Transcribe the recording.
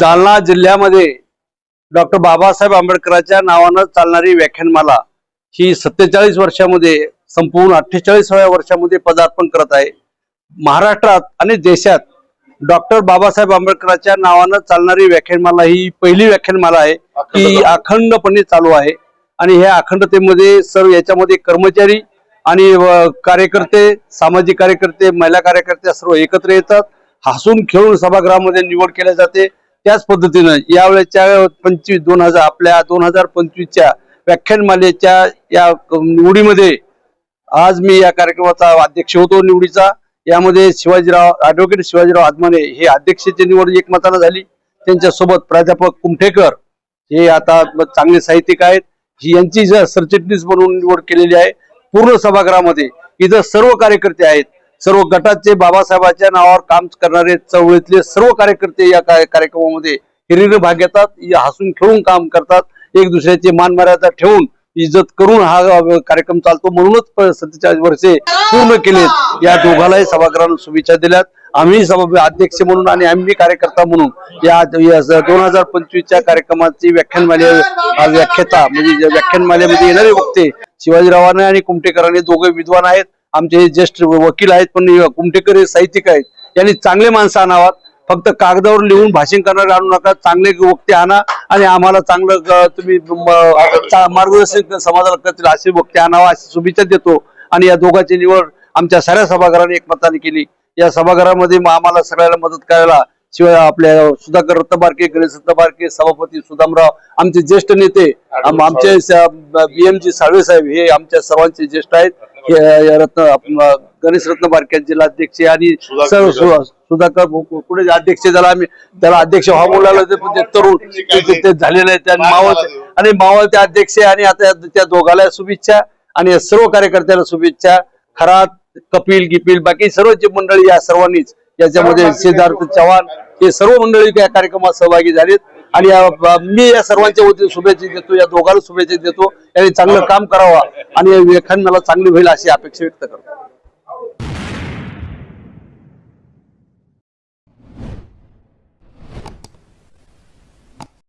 जालना जिल्ह्यामध्ये डॉक्टर बाबासाहेब आंबेडकरांच्या नावानं चालणारी व्याख्यानमाला ही सत्तेचाळीस वर्षामध्ये संपूर्ण अठ्ठेचाळीसाव्या वर्षामध्ये पदार्पण करत आहे. महाराष्ट्रात आणि देशात डॉक्टर बाबासाहेब आंबेडकरांच्या नावानं चालणारी व्याख्यानमाला ही पहिली व्याख्यानमाला आहे. की अखंडपणे चालू आहे. आणि ह्या अखंडतेमध्ये सर्व याच्यामध्ये कर्मचारी आणि कार्यकर्ते सामाजिक कार्यकर्ते महिला कार्यकर्ते सर्व एकत्र येतात. हसून खेळून सभागृहामध्ये निवड केल्या जाते. त्याच पद्धतीनं यावेळेच्या पंचवीस दोन हजार आपल्या दोन हजार पंचवीसच्या व्याख्यानमालेच्या या निवडीमध्ये आज मी या कार्यक्रमाचा अध्यक्ष होतो निवडीचा. यामध्ये शिवाजीराव ऍडव्होकेट शिवाजीराव आदमाने हे अध्यक्षाची निवड एकमतानं झाली. त्यांच्यासोबत प्राध्यापक कुमठेकर हे आता चांगले साहित्यिक आहेत. ही यांची जर सरचिटणीस म्हणून निवड केलेली आहे पूर्ण सभागृहामध्ये इथं सर्व कार्यकर्ते आहेत. सर्व गटाचे बाबासाहेबांच्या नावावर काम करणारे चळवळीतले सर्व कार्यकर्ते या कार्यक्रमामध्ये हिरीनं भाग घेतात हसून खेळून काम करतात एक दुसऱ्याची मान मर्यादा ठेवून इज्जत करून हा कार्यक्रम चालतो म्हणूनच सत्तेचाळीस वर्षे पूर्ण केलेत. या दोघांनाही सभागृहानं शुभेच्छा दिल्यात. आम्ही सभा अध्यक्ष म्हणून आणि आम्ही कार्यकर्ता म्हणून या दोन हजार पंचवीसच्या कार्यक्रमाची व्याख्यानमाले व्याख्याता म्हणजे व्याख्यानमाल्यामध्ये व्याख्यानमालेमध्ये येणारे वक्ते शिवाजीरावाने आणि कुमटेकरांनी दोघे विद्वान आहेत. आमचे ज्येष्ठ वकील आहेत पण कुमटेकर हे साहित्यिक आहेत. यांनी चांगले माणसं आणावात. फक्त कागदावर लिहून भाषण करणारे आणू नका चांगले वक्ते आणा आणि आम्हाला चांगलं तुम्ही मार्गदर्शन समाजाला करतील असे वक्ते आणावा अशी शुभेच्छा देतो. आणि या दोघांची निवड आमच्या साऱ्या सभागृहाने एकमताने केली. या सभागृहामध्ये आम्हाला सगळ्याला मदत करायला शिवाय आपल्या सुधाकर रत्नबारके गणेश रत्नबारके सभापती सुदामराव आमचे ज्येष्ठ नेते आम- आमचे बीएमजी साळवे साहेब हे आमच्या सर्वांचे ज्येष्ठ आहेत. रत्न गणेश रत्नबारके जिल्हाध्यक्ष आणि सर्व सुधाकर. जे अध्यक्ष त्याला आम्ही त्याला अध्यक्ष व्हा बोलायला ते पण ते तरुण ते- ते झालेले आहेत त्या मावळ आणि मावळते अध्यक्ष आणि आता त्या दोघाला शुभेच्छा आणि सर्व कार्यकर्त्याला शुभेच्छा. खरात कपिल गिपिल बाकी सर्व जे मंडळी या सर्वांनीच याच्यामध्ये सिद्धार्थ चव्हाण हे सर्व मंडळी या कार्यक्रमात सहभागी झालेत. आणि मी या सर्वांच्या वतीने शुभेच्छा देतो. या दोघांना शुभेच्छा देतो. यांनी चांगलं काम करावं. आणि या व्याख्यान मला चांगली होईल अशी अपेक्षा व्यक्त करतो.